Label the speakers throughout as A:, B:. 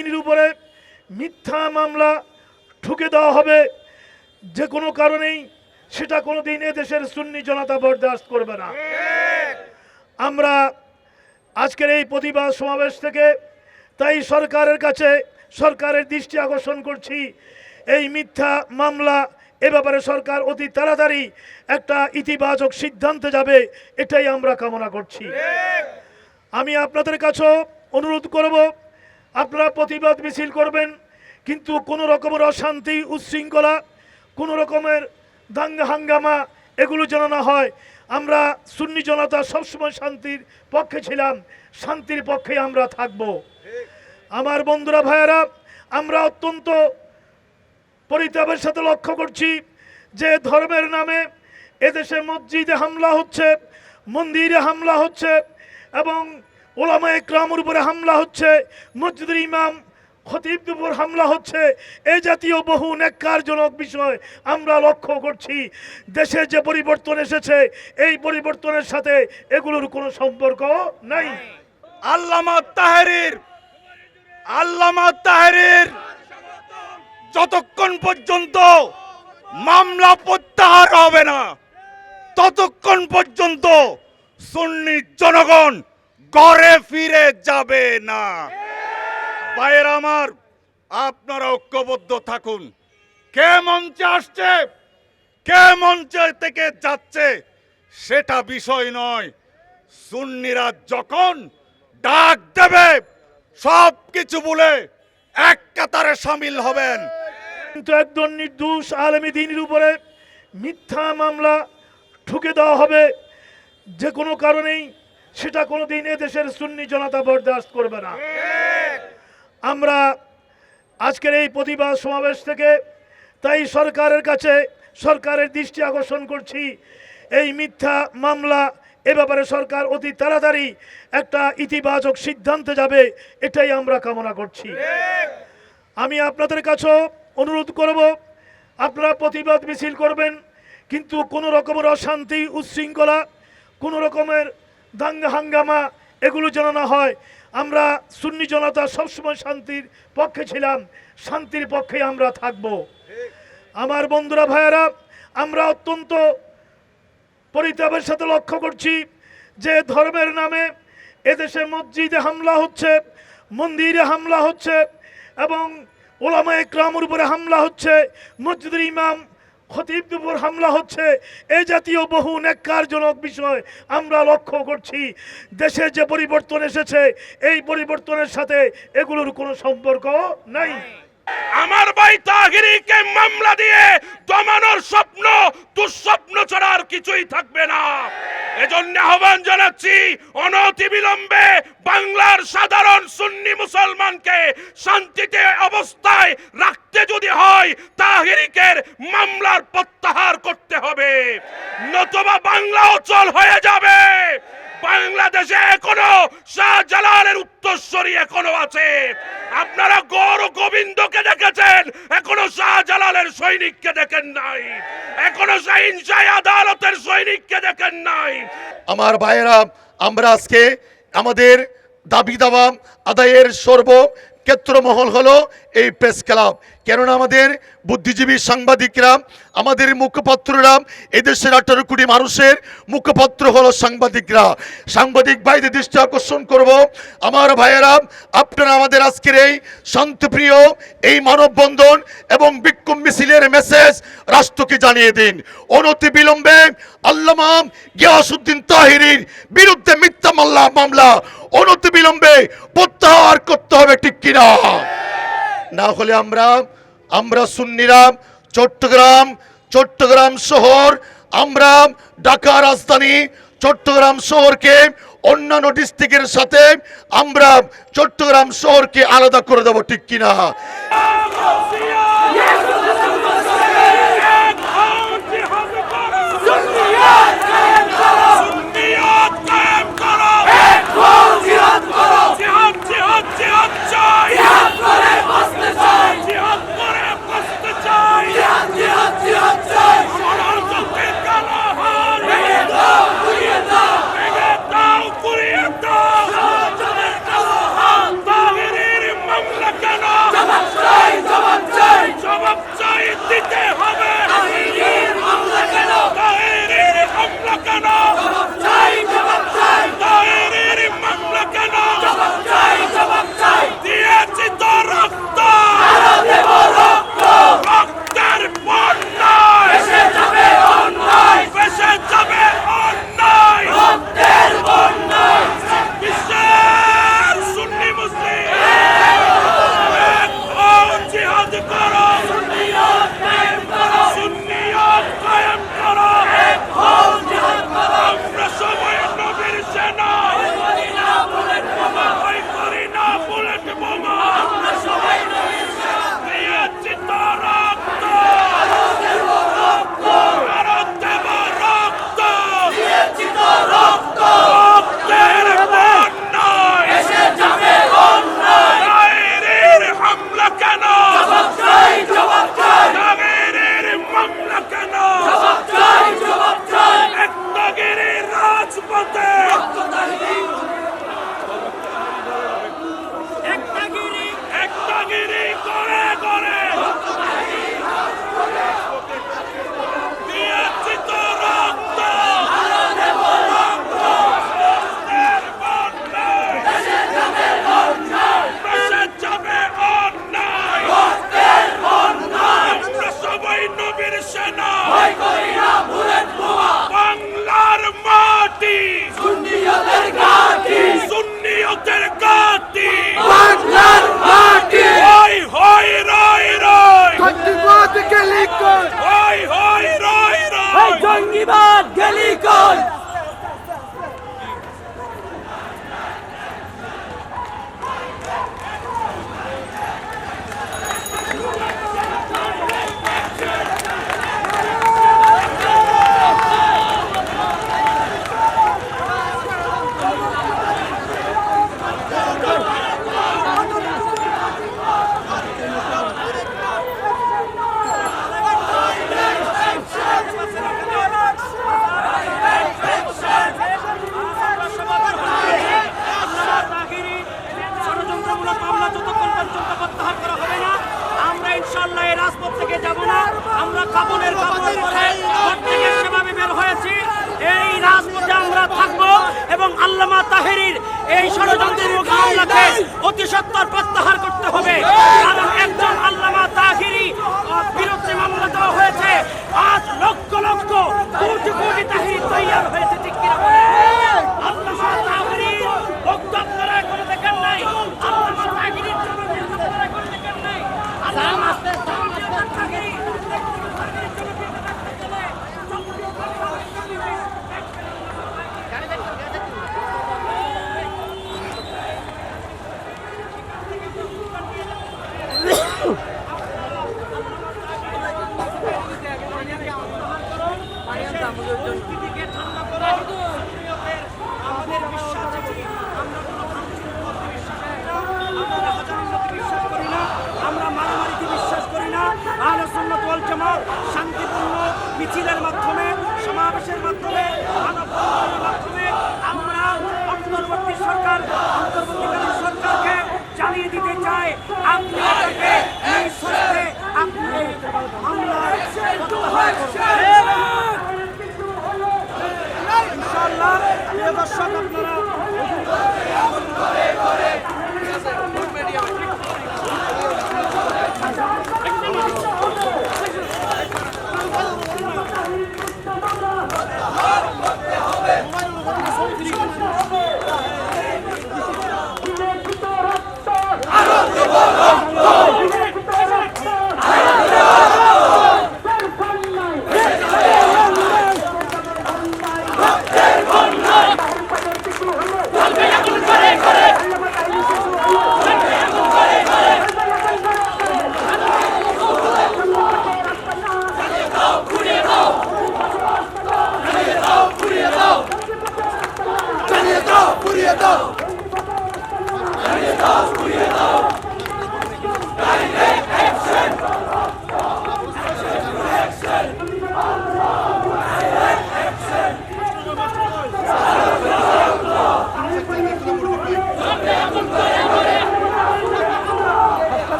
A: দিনের উপরে মিথ্যা মামলা ঠুকে দেওয়া হবে। যে কোনো কারণেই সেটা কোনো দিন দেশের সুন্নি জনতা বরদাস্ত করবে না। আমরা আজকের এই প্রতিবাদ সমাবেশ থেকে তাই সরকারের কাছে সরকারের দৃষ্টি আকর্ষণ করছি। এই মিথ্যা মামলা এ ব্যাপারে সরকার অতি তাড়াতাড়ি একটা ইতিবাচক সিদ্ধান্তে যাবে, এটাই আমরা কামনা করছি। আমি আপনাদের কাছেও অনুরোধ করব আপনারা প্রতিবাদ মিছিল করবেন, কিন্তু কোনো রকমের অশান্তি, উচ্ছৃঙ্খলা, কোনো রকমের দাঙ্গা হাঙ্গামা, এগুলো যেন না হয়। আমরা সুন্নি জনতা সবসময় শান্তির পক্ষে ছিলাম, শান্তির পক্ষে আমরা থাকব। আমার বন্ধুরা, ভাইয়েরা, আমরা অত্যন্ত পরিতাপের সাথে লক্ষ্য করছি যে ধর্মের নামে এদেশে মসজিদে হামলা হচ্ছে, মন্দিরে হামলা হচ্ছে এবং ওলামা একরামের উপরে হামলা হচ্ছে, মসজিদের ইমাম খতিবদের উপর হামলা হচ্ছে। এই জাতীয় বহু ন্যাক্কারজনক বিষয় আমরা লক্ষ্য করছি। দেশে যে পরিবর্তন এসেছে, এই পরিবর্তনের সাথে এগুলোর কোনো সম্পর্ক নাই।
B: আল্লামা তাহেরির আল্লামা তাহেরির যতক্ষণ পর্যন্ত মামলা প্রত্যাহার হবে না, ততক্ষণ পর্যন্ত সুন্নি জনগণ ঘরে ফিরে যাবে না। ভাইয়ের আমার, আপনারা ঐক্যবদ্ধ থাকুন। কে মঞ্চে আসছে, কে মঞ্চে থেকে যাচ্ছে, সেটা বিষয় নয়। সুন্নিরা যখন ডাক দেবে সব কিছু বলে এক কাতারে সামিল হবেন।
A: কিন্তু একজন নির্দোষ আলেমী দিনের উপরে মিথ্যা মামলা ঠুকে দেওয়া হবে, যে কোনো কারণেই সেটা কোনো দিন দেশের সুন্নি জনতা বরদাস্ত করবে না। আমরা আজকের এই প্রতিবাদ সমাবেশ থেকে তাই সরকারের কাছে সরকারের দৃষ্টি আকর্ষণ করছি। এই মিথ্যা মামলা এ ব্যাপারে সরকার অতি তাড়াতাড়ি একটা ইতিবাচক সিদ্ধান্তে যাবে, এটাই আমরা কামনা করছি। আমি আপনাদের কাছেও অনুরোধ করব, আপনারা প্রতিবাদ মিছিল করবেন, কিন্তু কোনো রকমের অশান্তি, উচ্ছৃঙ্খলা, কোনো রকমের দাঙ্গা হাঙ্গামা, এগুলো যেন না হয়। আমরা সুন্নি জনতা সবসময় শান্তির পক্ষে ছিলাম, শান্তির পক্ষে আমরা থাকব। আমার বন্ধুরা, ভাইয়েরা, আমরা অত্যন্ত পরিতাপের সাথে লক্ষ্য করছি যে ধর্মের নামে এদেশে মসজিদে হামলা হচ্ছে, মন্দিরে হামলা হচ্ছে এবং ওলামা একরামের উপরে হামলা হচ্ছে। মসজিদের ইমাম খতিবদের উপর হামলা হচ্ছে। এ জাতীয় বহু ন্যাক্কারজনক বিষয় আমরা লক্ষ্য করছি। দেশে যে পরিবর্তন এসেছে, এই পরিবর্তনের সাথে এগুলোর কোনো সম্পর্ক নাই।
B: আমার ভাই তাহিরিকে মামলা দিয়ে দমানোর স্বপ্ন, দুঃস্বপ্ন ছাড়া আর কিছুই থাকবে না। এজন্য আহ্বান জানাচ্ছি অনতি বিলম্বে বাংলার সাধারণ সুন্নি মুসলমানকে শান্তিতে অবস্থায় রাখতে যদি হয়, তাহিরিকের মামলার প্রত্যাহার করতে হবে। নতুবা বাংলা অচল হয়ে যাবে। বাংলাদেশে এখনও শাহজালালের উত্তরস্বরী এখনও আছে। আপনারা গৌর গোবিন্দকে দেখেছেন, এখনও শাহজালালের সৈনিককে দেখেন নাই। এখনও শাহিনশাহী আদালতের সৈনিককে দেখেন নাই।
C: আমার ভাইয়েরা, আমরা আজকে আমাদের দাবি দাবা আদায়ের সর্ব ক্ষেত্রমহল হলো এই প্রেস ক্লাব। কেননা আমাদের বুদ্ধিজীবী সাংবাদিকরা, আমাদের মুখপাত্ররা, এদেশের আঠারো কোটি মানুষের মুখপাত্র হলো সাংবাদিকরা। সাংবাদিক ভাইদের দৃষ্টি আকর্ষণ করব। আমার ভাইয়েরা, আপনারা আমাদের আজকের এই শান্তিপ্রিয়, এই মানববন্ধন এবং বিক্ষোভ মিছিলের মেসেজ রাষ্ট্রকে জানিয়ে দিন। অনতি বিলম্বে আল্লামা গিয়াসুদ্দিন তাহিরির বিরুদ্ধে মিথ্যা মামলা মামলা অনতি বিলম্বে প্রত্যাহার করতে হবে, ঠিক কিনা? না হলে আমরা আমরা সুন্নিরাম চট্টগ্রাম চট্টগ্রাম শহর, আমরা ঢাকা রাজধানী, চট্টগ্রাম শহরকে অন্যান্য ডিস্ট্রিক্টের সাথে আমরা চট্টগ্রাম শহরকে আলাদা করে দেবো, ঠিক কিনা?
B: Edson Pontes! সুন্নিয়তের ঘাঁটি। সুন্নিয়তের ঘাঁটি। বাংলার মাটি হই হই রই রই। জঙ্গিবাদ গলি কর হই হই রই রই।
D: জঙ্গিবাদ গলি কর এই ষড়যন্ত্রের মোকাবিলাকে অতি সত্তর প্রত্যাহার করতে হবে। কারণ একজন আল্লামা তাহিরি বিরুদ্ধে মামলা দেওয়া হয়েছে। আজ লক্ষ লক্ষ কোটি কোটি তাহিরি তৈয়ার হয়েছে ঠিক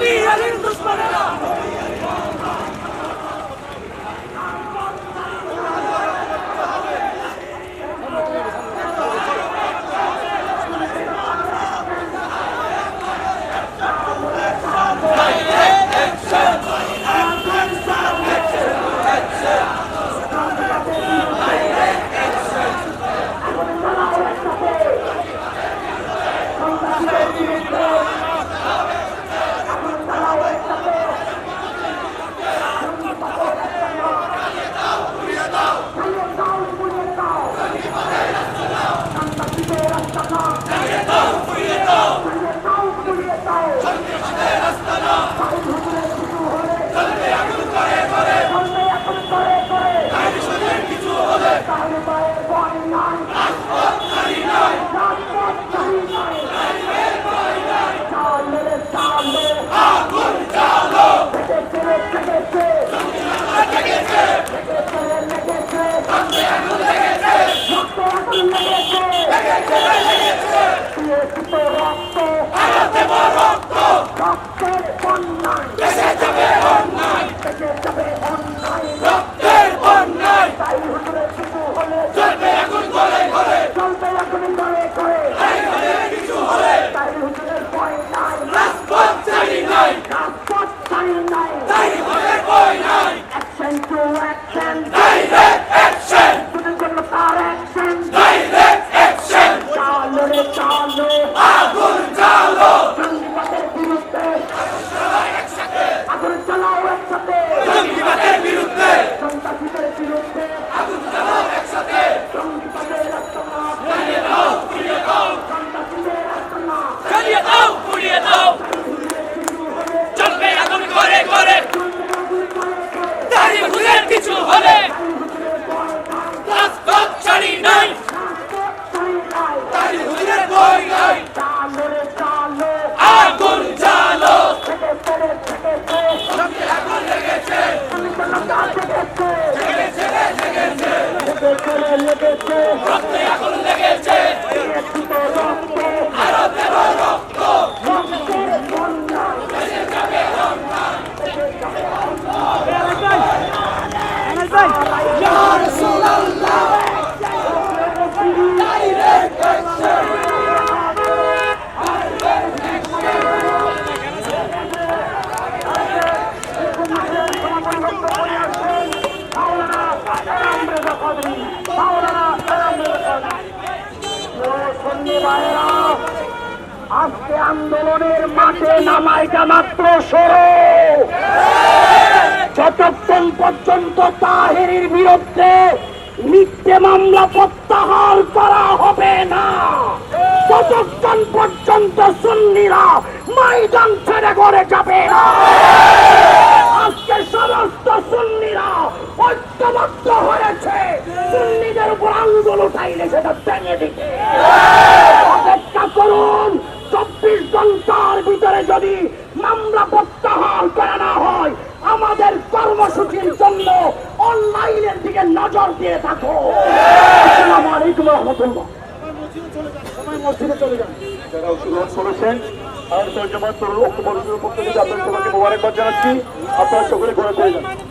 D: Daniel! Agora! রক্তে আগুন লেগেছে আরও দেব রক্ত Bye.
E: আজকে আন্দোলনের মাঠে নামাইটা মাত্র সরো। যতক্ষণ পর্যন্ত তাহেরির বিরুদ্ধে মিথ্যে মামলা প্রত্যাহার করা হবে না, ততক্ষণ পর্যন্ত সুন্নিরা ময়দান ছেড়ে করে যাবে না। আজকে সমস্ত সুন্নিরা ঐক্যবদ্ধ হয়েছে। সুন্নিদের উপর আঙ্গুল উঠাইলে সেটা ভেঙে দিতে চব্বিশ ঘণ্টার ভিতরে যদি মামলা প্রত্যাহার করা না হয়, আমাদের কর্মসূচির জন্য অনলাইনের দিকে নজর দিয়ে থাকো। আসসালামু আলাইকুম রহমতুল্লাহ।
F: জানাচ্ছি। আপনারা সকলে করে যান।